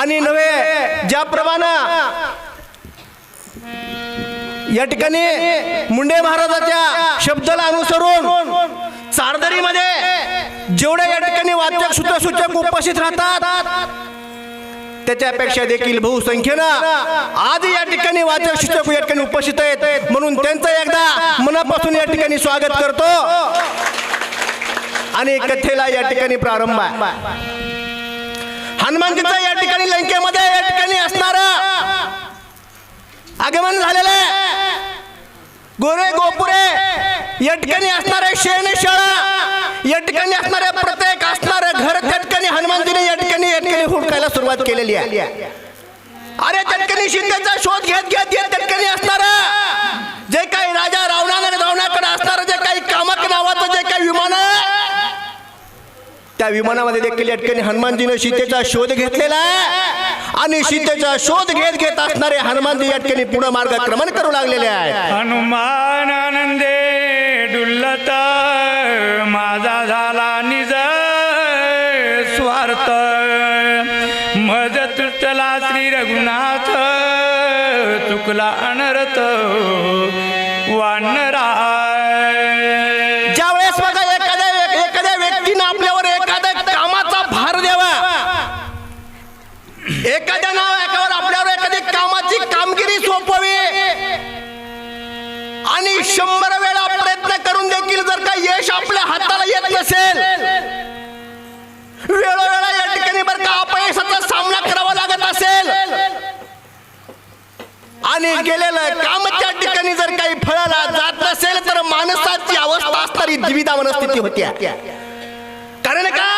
आणि नव्हे ज्याप्रमाणे या ठिकाणी मुंडे महाराजाच्या शब्दाला अनुसरून चारदरीमध्ये जेवढ्या या ठिकाणी वाचक सूचक उपस्थित राहतात त्याच्यापेक्षा देखील बहुसंख्येनं आज या ठिकाणी वाचक शिक्षक या ठिकाणी उपस्थित आहेत. म्हणून त्यांचं एकदा मनापासून या ठिकाणी स्वागत करतो. आणि कथेला या ठिकाणी प्रारंभ आहे. हनुमानजीचा या ठिकाणी लंकेमध्ये या ठिकाणी असणार आगमन झालेलं आहे. गोरे गोपुरे या ठिकाणी असणारे शेण शाळा या ठिकाणी असणारे प्रत्येक असणारे घर त्या ठिकाणी हनुमानजीने या ठिकाणी या ठिकाणी हुडकायला सुरुवात केलेली आहे. अरे त्या ठिकाणी शिंदेचा शोध घेत घेत घेत त्या ठिकाणी असणार जे काही राजा रावणाने रावण असणार जे काही कामक नावाचं जे काही विमान आहे त्या विमानामध्ये देखील या ठिकाणी हनुमानजीनं सीतेचा शोध घेतलेला आहे. आणि सीतेचा शोध घेत घेत असणारे हनुमानजी या ठिकाणी पुढे मार्गक्रमण करू लागलेले आहेत. हनुमान आनंदे डुल्लत माझा झाला निज स्वार्थ. मज तुटला श्री रघुनाथ चुकला अनर्थ. वानरा शंभर वेळा प्रयत्न करून देखील जर का यश आपल्या हाताला येत नसेल वेळोवेळा या ठिकाणी बर का अपयशाचा सामना करावा लागत असेल. आणि गेलेलं काम त्या ठिकाणी जर काही फळाला जात नसेल तर माणसाची अवस्था असणारी द्विधा मनस्थिती होती कारण का?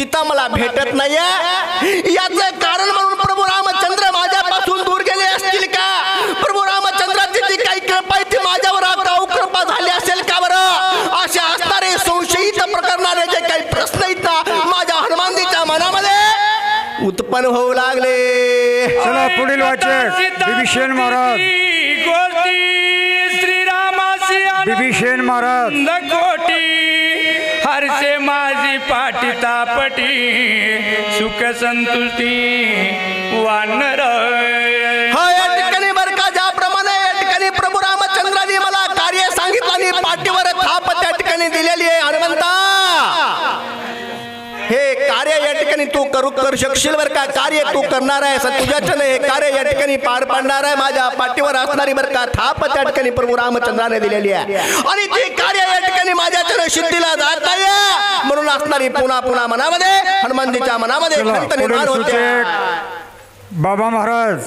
सीता मला भेटत नाहीये. याचं कारण म्हणून प्रभू रामचंद्र माझ्यापासून दूर गेले असतील का? प्रभू रामचंद्राची जी काही कृपा आहे ती माझ्यावर अगाऊ कृपा झाली असेल का बरं? असे असणारे संशयित प्रकरणारे जे काही प्रश्न आहेत ना माझ्या हनुमानजीच्या मनामध्ये उत्पन्न होऊ लागले. चला पुढील वाचक बिभीषण महाराज. श्रीरामासी बिभीषण महाराज. आनंद माझी पाठी तापटी सुख संतुष्टी वानर. हा या ठिकाणी बर का ज्याप्रमाणे या ठिकाणी प्रभू रामचंद्राने मला कार्य सांगितलं आणि पाठीवर थाप त्या ठिकाणी दिलेली आहे. करू करू शकशील बरं का कार्य तू करणार आहे तुझ्याच्यानं हे कार्य या ठिकाणी पार पाडणार आहे. माझ्या पाठीवर असणारी बरं का थाप त्या ठिकाणी प्रभू रामचंद्राने दिलेली आहे. आणि ते कार्य या ठिकाणी माझ्याच्यानं सिद्धीला जात नाही म्हणून असणारी पुन्हा पुन्हा मनामध्ये हनुमानजीच्या मनामध्ये बाबा महाराज